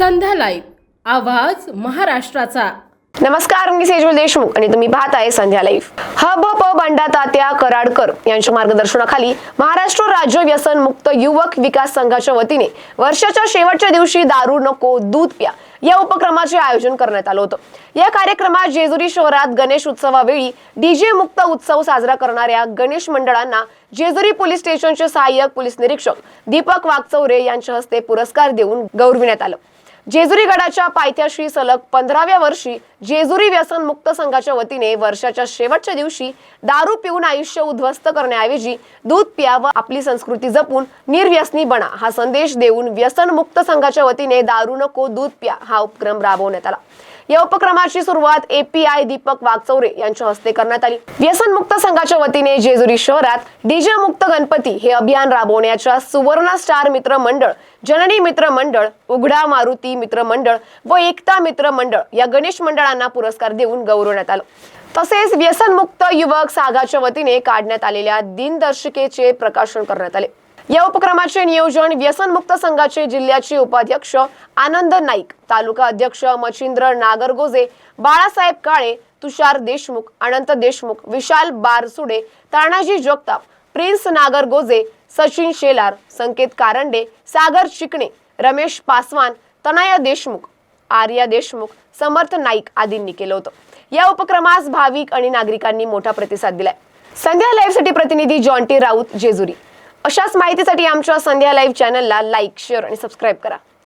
संध्या live आवाज महाराष्ट्राचा. नमस्कार मी सेजल देशमुख आणि तुम्ही पाहत आहे संध्या लाईव्ह. हब प बंडा तात्या कराडकर यांच्या मार्गदर्शनाखाली महाराष्ट्र राज्य व्यसन मुक्त युवक विकास संघाच्या वतीने वर्षाच्या शेवटच्या दिवशी दारू नको दूध प्या या उपक्रमाचे आयोजन करण्यात आलं होतं. या कार्यक्रमात जेजुरी शहरात गणेश उत्सवावेळी डीजे मुक्त उत्सव साजरा करणाऱ्या गणेश मंडळांना जेजुरी पोलीस स्टेशनचे सहाय्यक पोलीस निरीक्षक दीपक वागचौरे यांच्या हस्ते पुरस्कार देऊन गौरविण्यात आलं. जेजुरी गडाच्या पायथ्याशी सलग पंधराव्या वर्षी जेजुरी व्यसन मुक्त संघाच्या वतीने वर्षाच्या शेवटच्या दिवशी दारू पिऊन आयुष्य उद्ध्वस्त करण्याऐवजी दूध प्या व आपली संस्कृती जपून निर्व्यसनी बना हा संदेश देऊन व्यसन मुक्त संघाच्या वतीने दारू नको दूध प्या हा उपक्रम राबवण्यात आला. या उपक्रमाची सुरुवात एपीआय दीपक वागचौरे यांच्या हस्ते करण्यात आली. व्यसन मुक्त संघाच्या वतीने जेजुरी शहरात डीजे मुक्त गणपती हे अभियान राबवण्याच्या सुवर्ण स्टार मित्र मंडळ जननी मित्र मंडळ उघडा मारुती मित्र मंडळ व एकता मित्र मंडळ या गणेश मंडळ मंडळांना पुरस्कार देऊन गौरवण्यात आलं. तसेच व्यसनमुक्त युवक सागाच्या वतीने काढण्यात आलेल्या दिनदर्शिकेचे प्रकाशन करण्यात आले. या उपक्रमाचे नियोजन व्यसनमुक्त संघाचे जिल्ह्याचे उपाध्यक्ष आनंद नाईक तालुका अध्यक्ष मच्छिंद्र नागरगोजे बाळासाहेब काळे तुषार देशमुख अनंत देशमुख विशाल बारसुडे तानाजी जगताप प्रिन्स नागरगोजे सचिन शेलार संकेत कारंडे सागर चिकणे रमेश पासवान तनया देशमुख आर्या देशमुख समर्थ नाईक आदींनी केलं होतं. या उपक्रमास भाविक आणि नागरिकांनी मोठा प्रतिसाद दिलाय. संध्या लाईव्हसाठी प्रतिनिधी जॉन्टी राऊत जेजुरी. अशाच माहितीसाठी आमच्या संध्या लाईव्ह चॅनलला लाईक शेअर आणि सबस्क्राईब करा.